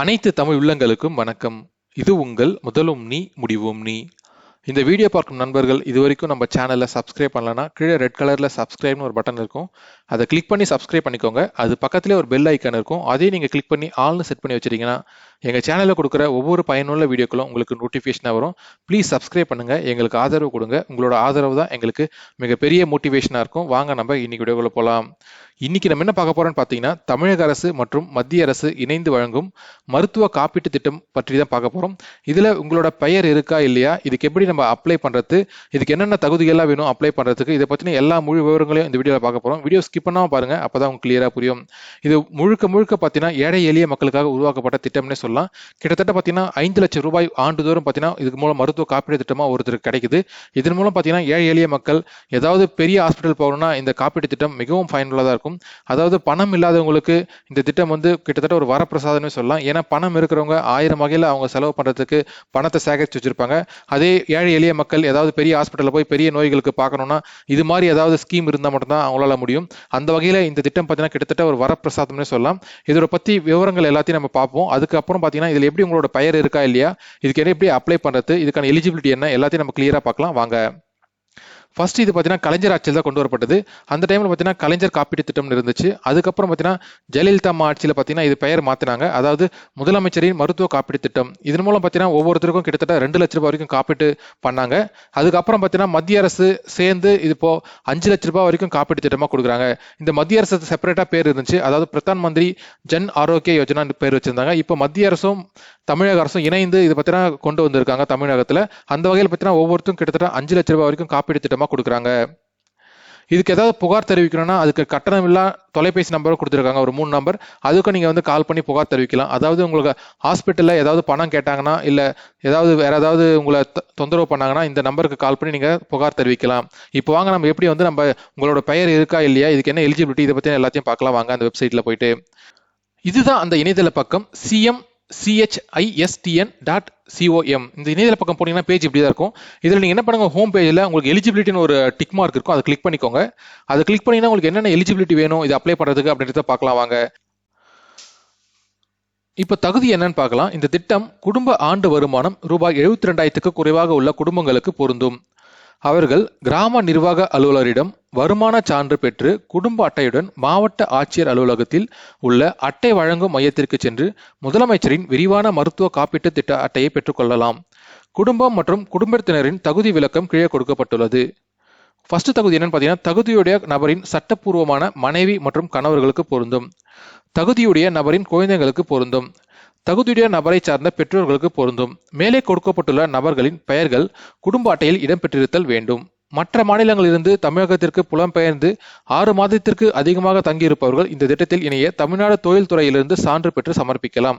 அனைத்து தமிழ் உள்ளங்களுக்கும் வணக்கம். இது உங்கள் முதலும் நீ முடிவும் நீ. இந்த வீடியோ பார்க்கும் நண்பர்கள் இது வரைக்கும் நம்ம சேனலில் சப்ஸ்கிரைப் பண்ணலன்னா கீழே ரெட் கலரில் சப்ஸ்கிரைப்னு ஒரு பட்டன் இருக்கும். அதை கிளிக் பண்ணி சப்ஸ்கிரைப் பண்ணிக்கோங்க. அது பக்கத்துலேயே ஒரு பெல் ஐக்கான் இருக்கும். அதையும் நீங்கள் கிளிக் பண்ணி ஆல்னு செட் பண்ணி வச்சிருக்கீங்கன்னா எங்கள் சேனலில் கொடுக்குற ஒவ்வொரு பயனுள்ள வீடியோக்களும் உங்களுக்கு நோட்டிஃபிகேஷனாக வரும். ப்ளீஸ் சப்ஸ்கிரைப் பண்ணுங்கள் எங்களுக்கு ஆதரவு கொடுங்க. உங்களோட ஆதரவு தான் எங்களுக்கு மிகப்பெரிய மோட்டிவேஷனாக இருக்கும். வாங்க நம்ம இன்னைக்கு வீடியோக்குள்ள போகலாம் இன்னைக்கு நம்ம என்ன பார்க்க போகிறோம்னு பார்த்தீங்கன்னா தமிழக அரசு மற்றும் மத்திய அரசு இணைந்து வழங்கும் மருத்துவ காப்பீட்டு திட்டம் பற்றி தான் பார்க்க போகிறோம் இதில் உங்களோட பெயர் இருக்கா இல்லையா? இதுக்கு எப்படி நம்ம அப்ளை பண்றது இதுக்கு என்னென்ன தகுதிகள்லாம் வேணும் அப்ளை பண்றதுக்கு இதை பத்தின எல்லா முழு விவரங்களையும் இந்த வீடியோவில் பார்க்க போறோம். வீடியோ ஸ்கிப் பண்ணாம பாருங்க அப்பதான் உங்களுக்கு கிளியராக புரியும். இது முழுக்க முழுக்க பார்த்தீங்கன்னா ஏழை எளிய மக்களுக்காக உருவாக்கப்பட்ட திட்டம்னே சொல்லலாம். கிட்டத்தட்ட பார்த்தீங்கன்னா ஐந்து லட்சம் ரூபாய் ஆண்டுதோறும் பார்த்தீங்கன்னா இதுக்கு மூலம் மருத்துவ காப்பீடு திட்டமா ஒருத்தருக்கு கிடைக்குது. இதன் மூலம் பார்த்தீங்கன்னா ஏழை எளிய மக்கள் ஏதாவது பெரிய ஹாஸ்பிட்டல் போகணும்னா இந்த காப்பீட்டு திட்டம் மிகவும் பயனுள்ளதாக இருக்கும். அதாவது பணம் இல்லாதவங்களுக்கு இந்த திட்டம் வந்து கிட்டத்தட்ட ஒரு வரப்பிரசாதம்னு சொல்லலாம். ஏன்னா பணம் இருக்கிறவங்க ஆயிரம் வகையில் அவங்க செலவு பண்ணுறதுக்கு பணத்தை சேகரித்து வச்சிருப்பாங்க. அதே ஏழை எளிய மக்கள் ஏதாவது பெரிய ஹாஸ்பிட்டலில் போய் பெரிய நோய்களுக்கு பார்க்கணும்னா இது மாதிரி ஏதாவது ஸ்கீம் இருந்தால் மட்டும்தான் அவங்களால முடியும். அந்த வகையில் இந்த திட்டம் பார்த்தீங்கன்னா கிட்டத்தட்ட ஒரு வரப்பிரசாதம்னே சொல்லலாம். இதோட பற்றி விவரங்கள் எல்லாத்தையும் நம்ம பார்ப்போம். அதுக்கப்புறம் பார்த்தீங்கன்னா இதில் எப்படி உங்களோட பெயர் இருக்கா இல்லையா? இதுக்கு என்ன எப்படி அப்ளை பண்ணுறது இதுக்கான எலிஜிபிலிட்டி என்ன? எல்லாத்தையும் நம்ம கிளியராக பார்க்கலாம். வாங்க. ஃபர்ஸ்ட் இது பார்த்தீங்கன்னா கலைஞர் ஆட்சியில் தான் கொண்டு வரப்பட்டது. அந்த டைமில் பார்த்தீங்கன்னா கலைஞர் காப்பீட்டு திட்டம்னு இருந்துச்சு. அதுக்கப்புறம் பார்த்தீங்கன்னா ஜெயலலிதா அம்மா ஆட்சியில் பார்த்தீங்கன்னா இது பெயர் மாற்றினாங்க அதாவது முதலமைச்சரின் மருத்துவ காப்பீட்டு திட்டம். இதன் மூலம் பார்த்தீங்கன்னா ஒவ்வொருத்தருக்கும் கிட்டத்தட்ட ரெண்டு லட்ச ரூபாய் வரைக்கும் காப்பீட்டு பண்ணாங்க. அதுக்கப்புறம் பார்த்தீங்கன்னா மத்திய அரசு சேர்ந்து இது இப்போ அஞ்சு லட்ச ரூபாய் வரைக்கும் காப்பீட்டு திட்டமாக கொடுக்குறாங்க. இந்த மத்திய அரசு செப்பரேட்டாக பேர் இருந்துச்சு. அதாவது பிரதான் மந்திரி ஜன் ஆரோக்கிய யோஜனா பேர் வச்சிருந்தாங்க. இப்போ மத்திய அரசும் தமிழக அரசும் இணைந்து இது பார்த்தீங்கன்னா கொண்டு வந்திருக்காங்க தமிழகத்தில். அந்த வகையில் பார்த்தீங்கன்னா ஒவ்வொருத்தரும் கிட்டத்தட்ட அஞ்சு லட்ச ரூபாய் வரைக்கும் காப்பீட்டு திட்டம் திட்டமாக கொடுக்குறாங்க. இதுக்கு ஏதாவது புகார் தெரிவிக்கணும்னா அதுக்கு கட்டணம் இல்லா தொலைபேசி நம்பர் கொடுத்துருக்காங்க ஒரு மூணு நம்பர். அதுக்கும் நீங்கள் வந்து கால் பண்ணி புகார் தெரிவிக்கலாம். அதாவது உங்களுக்கு ஹாஸ்பிட்டலில் ஏதாவது பணம் கேட்டாங்கன்னா இல்லை ஏதாவது வேற ஏதாவது உங்களை தொந்தரவு பண்ணாங்கன்னா இந்த நம்பருக்கு கால் பண்ணி நீங்கள் புகார் தெரிவிக்கலாம். இப்போ வாங்க நம்ம எப்படி வந்து நம்ம உங்களோட பெயர் இருக்கா இல்லையா இதுக்கு என்ன எலிஜிபிலிட்டி இதை பற்றி எல்லாத்தையும் பார்க்கலாம். வாங்க அந்த வெப்சைட்டில் போயிட்டு. இதுதான் அந்த இணையதள பக்கம். சிஎம் சிஹெச்ஐஎஸ்டிஎன் டாட் சிஓஎம் இந்த இணையதள பக்கம் போனீங்கன்னா பேஜ் இப்படி தான் இருக்கும். இதில் நீங்கள் என்ன பண்ணுங்க ஹோம் பேஜில் உங்களுக்கு எலிஜிபிலிட்டின்னு ஒரு டிக் மார்க் இருக்கும். அதை கிளிக் பண்ணிக்கோங்க. அதை கிளிக் பண்ணீங்கன்னா உங்களுக்கு என்னென்ன எலிஜிபிலிட்டி வேணும் இது அப்ளை பண்ணுறதுக்கு அப்படின்றத பார்க்கலாம் வாங்க. இப்போ தகுதி என்னன்னு பார்க்கலாம். இந்த திட்டம் குடும்ப ஆண்டு வருமானம் ரூபாய் எழுபத்தி ரெண்டாயிரத்துக்கு குறைவாக உள்ள குடும்பங்களுக்கு பொருந்தும். அவர்கள் கிராம நிர்வாக அலுவலரிடம் வருமான சான்று பெற்று குடும்ப அட்டையுடன் மாவட்ட ஆட்சியர் அலுவலகத்தில் உள்ள அட்டை வழங்கும் மையத்திற்கு சென்று முதலமைச்சரின் விரிவான மருத்துவ காப்பீட்டு திட்ட அட்டையை பெற்றுக்கொள்ளலாம் குடும்பம் மற்றும் குடும்பத்தினரின் தகுதி விளக்கம் கீழே கொடுக்கப்பட்டுள்ளது. ஃபர்ஸ்ட் தகுதி என்னன்னு பார்த்தீங்கன்னா தகுதியுடைய நபரின் சட்டப்பூர்வமான மனைவி மற்றும் கணவர்களுக்கு பொருந்தும். தகுதியுடைய நபரின் குழந்தைகளுக்கு பொருந்தும். தகுதியுடைய நபரை சார்ந்த பெற்றோர்களுக்கு பொருந்தும். மேலே கொடுக்கப்பட்டுள்ள நபர்களின் பெயர்கள் குடும்ப அட்டையில் இடம்பெற்றிருத்தல் வேண்டும். மற்ற மாநிலங்களிலிருந்து தமிழகத்திற்கு புலம்பெயர்ந்து ஆறு மாதத்திற்கு அதிகமாக தங்கியிருப்பவர்கள் இந்த திட்டத்தில் இணைய தமிழ்நாடு தொழில் துறையிலிருந்து சான்று பெற்று சமர்ப்பிக்கலாம்.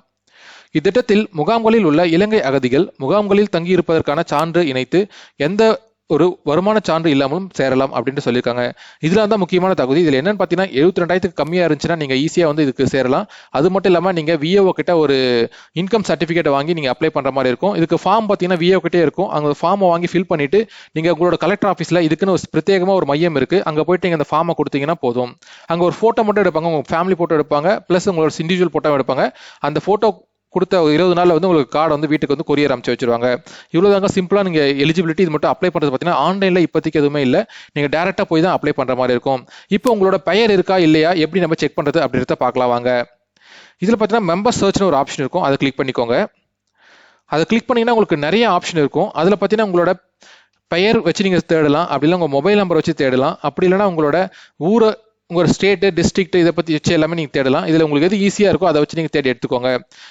இத்திட்டத்தில் முகாம்களில் உள்ள இலங்கை அகதிகள் முகாம்களில் தங்கியிருப்பதற்கான சான்று இணைத்து எந்த ஒரு வருமான சான்று இல்லாமலும் சேரலாம் அப்படின்ட்டு சொல்லியிருக்காங்க. இதெல்லாம் தான் முக்கியமான தகுதி இதில் என்னன்னு பார்த்தீங்கன்னா எழுபத்தி ரெண்டாயிரத்துக்கு கம்மியாக இருந்துச்சுன்னா நீங்கள் ஈஸியாக வந்து இதுக்கு சேரலாம். அது மட்டும் இல்லாமல் நீங்கள் விஏஓ கிட்ட ஒரு இன்கம் சர்டிஃபிகேட் வாங்கி நீங்கள் அப்ளை பண்ணுற மாதிரி இருக்கும். இதுக்கு ஃபார்ம் பார்த்தீங்கன்னா விஏஓ கிட்டே இருக்கும். அங்கே ஃபார்மை வாங்கி ஃபில் பண்ணிட்டு நீங்கள் உங்களோட கலெக்டர் ஆஃபீஸில் இதுக்குன்னு ஒரு பிரத்யேகமாக ஒரு மையம் இருக்குது அங்கே போயிட்டு நீங்கள் அந்த ஃபார்மை கொடுத்தீங்கன்னா போதும். அங்கே ஒரு ஃபோட்டோ மட்டும் எடுப்பாங்க. உங்கள் ஃபேமிலி ஃபோட்டோ எடுப்பாங்க. பிளஸ் உங்களோட இண்டிவிஜுவல் ஃபோட்டோ எடுப்பாங்க. அந்த ஃபோட்டோ கொடுத்த இருபது நாளில் வந்து உங்களுக்கு கார்டு வந்து வீட்டுக்கு வந்து கொரியர் அமைச்சு வச்சிருவாங்க. இவ்வளவுதாங்க சிம்பிளாக நீங்கள் எலிஜிபிலிட்டி இது மட்டும் அப்ளை பண்ணுறது பார்த்தீங்கன்னா ஆன்லைனில் இப்போதைக்கு எதுவுமே இல்லை. நீங்கள் டேரெக்டாக போய் தான் அப்ளை பண்ணுற மாதிரி இருக்கும். இப்போ உங்களோட பெயர் இருக்கா இல்லையா? எப்படி நம்ம செக் பண்ணுறது அப்படின்றத பார்க்கலாம் வாங்க. இதில் பார்த்தீங்கன்னா மெம்பர் சர்ச்னு ஒரு ஆப்ஷன் இருக்கும். அதை கிளிக் பண்ணிக்கோங்க. அதை கிளிக் பண்ணீங்கன்னா உங்களுக்கு நிறைய ஆப்ஷன் இருக்கும். அதில் பார்த்தீங்கன்னா உங்களோட பெயர் வச்சு நீங்கள் தேடலாம். அப்படி இல்லை உங்கள் மொபைல் நம்பர் வச்சு தேடலாம். அப்படி இல்லைன்னா உங்களோட ஊரை உங்களோட ஸ்டேட்டு டிஸ்ட்ரிக்ட் இதை பற்றி வச்சு எல்லாமே நீங்கள் தேடலாம். இதில் உங்களுக்கு எது ஈஸியாக இருக்கோ அதை வச்சு நீங்கள் தேடி எடுத்துக்கோங்க.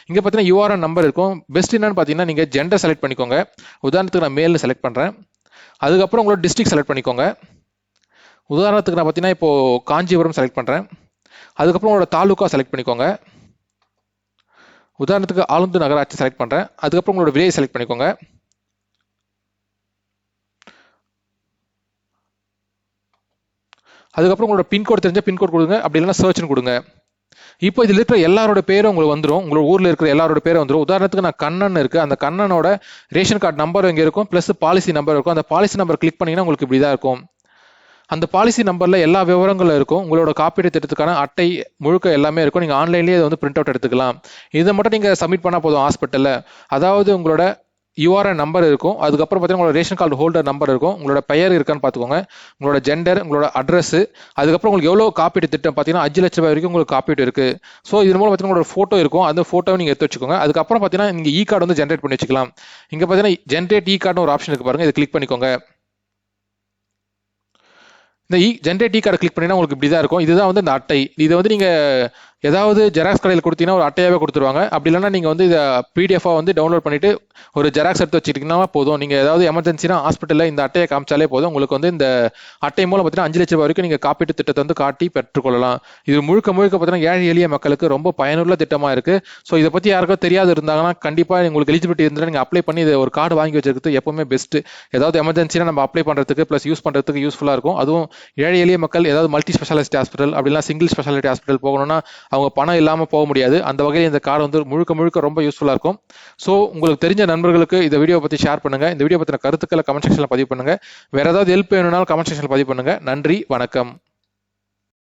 இங்கே பார்த்தீங்கன்னா யூஆர்என் நம்பர் இருக்கும். பெஸ்ட் என்னன்னு பார்த்தீங்கன்னா நீங்கள் ஜெண்டர் செலக்ட் பண்ணிக்கோங்க. உதாரணத்துக்கு நான் மேல்னு செலக்ட் பண்ணுறேன் அதுக்கப்புறம் உங்களோட டிஸ்ட்ரிக்ட் செலக்ட் பண்ணிக்கோங்க. உதாரணத்துக்கு நான் பார்த்தீங்கன்னா இப்போ காஞ்சிபுரம் செலக்ட் பண்ணுறேன் அதுக்கப்புறம் உங்களோட தாலுக்கா செலக்ட் பண்ணிக்கோங்க. உதாரணத்துக்கு ஆளுந்து நகராட்சி செலக்ட் பண்ணுறேன் அதுக்கப்புறம் உங்களோட வில்லேஜ் செலக்ட் பண்ணிக்கோங்க. அதுக்கப்புறம் உங்களோட பின்கோடு தெரிஞ்ச பின்கோட் கொடுங்க. அப்படி இல்லைன்னா சர்ச்னு கொடுங்க. இப்போ இதில் இருக்கிற எல்லாரோட பேரும் உங்களுக்கு வந்துடும் உங்களோட ஊரில் இருக்கிற எல்லாரோட பேரும் வந்துடும் உதாரணத்துக்கு நான் கண்ணன் இருக்குது அந்த கண்ணனோட ரேஷன் கார்டு நம்பர் இங்கே இருக்கும். ப்ளஸ் பாலிசி நம்பர் இருக்கும். அந்த பாலிசி நம்பர் கிளிக் பண்ணிங்கன்னா உங்களுக்கு இப்படி தான் இருக்கும். அந்த பாலிசி நம்பரில் எல்லா விவரங்களும் இருக்கும். உங்களோட காப்பீடு திட்டத்துக்கான அட்டை முழுக்க எல்லாமே இருக்கும். நீங்கள் ஆன்லைன்லேயே அதை வந்து பிரிண்ட் அவுட் எடுத்துக்கலாம். இதை மட்டும் நீங்கள் சப்மிட் பண்ணால் போதும் ஹாஸ்பிட்டலில் அதாவது உங்களோட யூஆர்என் நம்பர் இருக்கும். அதுக்கப்புறம் பார்த்தீங்கன்னா உங்களோட ரேஷன் கார்டு ஹோல்டர் நம்பர் இருக்கும். உங்களோட பெயர் இருக்கான்னு பார்த்துக்கோங்க. உங்களோட ஜெண்டர் உங்களோட அட்ரஸ் அதுக்கப்புறம் உங்களுக்கு எவ்வளோ காப்பீட்டு திட்டம் பார்த்தீங்கன்னா அஞ்சு லட்ச ரூபாய் வரைக்கும் உங்களுக்கு காப்பீடு இருக்குது ஸோ இது மூலம் பார்த்தீங்கன்னா உங்களோட ஃபோட்டோ இருக்கும். அந்த ஃபோட்டோவை நீங்கள் எடுத்து வச்சுக்கோங்க. அதுக்கப்புறம் பார்த்தீங்கன்னா நீங்கள் இ கார்டு வந்து ஜென்ரேட் பண்ணி வச்சுக்கலாம். இங்கே பார்த்தீங்கன்னா ஜென்ரேட் இ கார்டுன்னு ஒரு ஆப்ஷன் இருக்குது பாருங்கள் இதை கிளிக் பண்ணிக்கோங்க. இந்த E generate E card click பண்ணினா உங்களுக்கு இப்படி தான் இருக்கும். இதுதான் வந்து இந்த அட்டை. இதை வந்து நீங்கள் ஏதாவது ஜெராக்ஸ் கடையில் கொடுத்தீங்கன்னா ஒரு அட்டையாகவே கொடுத்துருவாங்க. அப்படி இல்லைன்னா நீங்கள் வந்து இதை பிடிஎஃபாக வந்து டவுன்லோட் பண்ணிட்டு ஒரு ஜெராக்ஸ் எடுத்து வச்சுக்கிட்டீங்கன்னா போதும். நீங்கள் ஏதாவது எமர்ஜென்சினா ஹாஸ்பிட்டலில் இந்த அட்டையை காமிச்சாலே போதும். உங்களுக்கு வந்து இந்த அட்டை மூலம் பார்த்தீங்கன்னா அஞ்சு லட்ச ரூபாய் வரைக்கும் நீங்கள் காப்பீட்டு திட்டத்தை வந்து காட்டி பெற்றுக்கொள்ளலாம். இது முழுக்க முழுக்க பார்த்தீங்கன்னா ஏழை எளிய மக்களுக்கு ரொம்ப பயனுள்ள திட்டமாக இருக்குது ஸோ இதை பற்றி யாருக்கும் தெரியாது இருந்தாங்கன்னா கண்டிப்பாக உங்களுக்கு எலிஜிபிலிட்டி இருந்தால் நீங்கள் அப்ளை பண்ணி இதை ஒரு கார்டு வாங்கி வச்சிருக்கிறது எப்பவுமே பெஸ்ட்டு ஏதாவது எமர்ஜென்சினா நம்ம அப்ளை பண்ணுறதுக்கு ப்ளஸ் யூஸ் பண்ணுறதுக்கு யூஸ்ஃபுல்லாக இருக்கும். அதுவும் ஏழை எளிய மக்கள் ஏதாவது மல்டி ஸ்பெஷாலிட்டி ஹாஸ்பிட்டல் அப்படிலாம் சிங்கிள் ஸ்பெஷாலிட்டி ஹாஸ்பிட்டல் போகணும்னா அவங்க பணம் இல்லாமல் போக முடியாது. அந்த வகையில் இந்த கார்டு வந்து முழுக்க முழுக்க ரொம்ப யூஸ்ஃபுல்லாக இருக்கும். ஸோ உங்களுக்கு தெரிஞ்ச நண்பர்களுக்கு இந்த வீடியோ பற்றி ஷேர் பண்ணுங்கள் இந்த வீடியோ பற்றின கருத்துக்களை கமெண்ட் செக்ஷனில் பதிவு பண்ணுங்கள் வேறு ஏதாவது ஹெல்ப் வேணும்னாலும் கமெண்ட் செக்ஷனில் பதிவு பண்ணுங்கள் நன்றி வணக்கம்.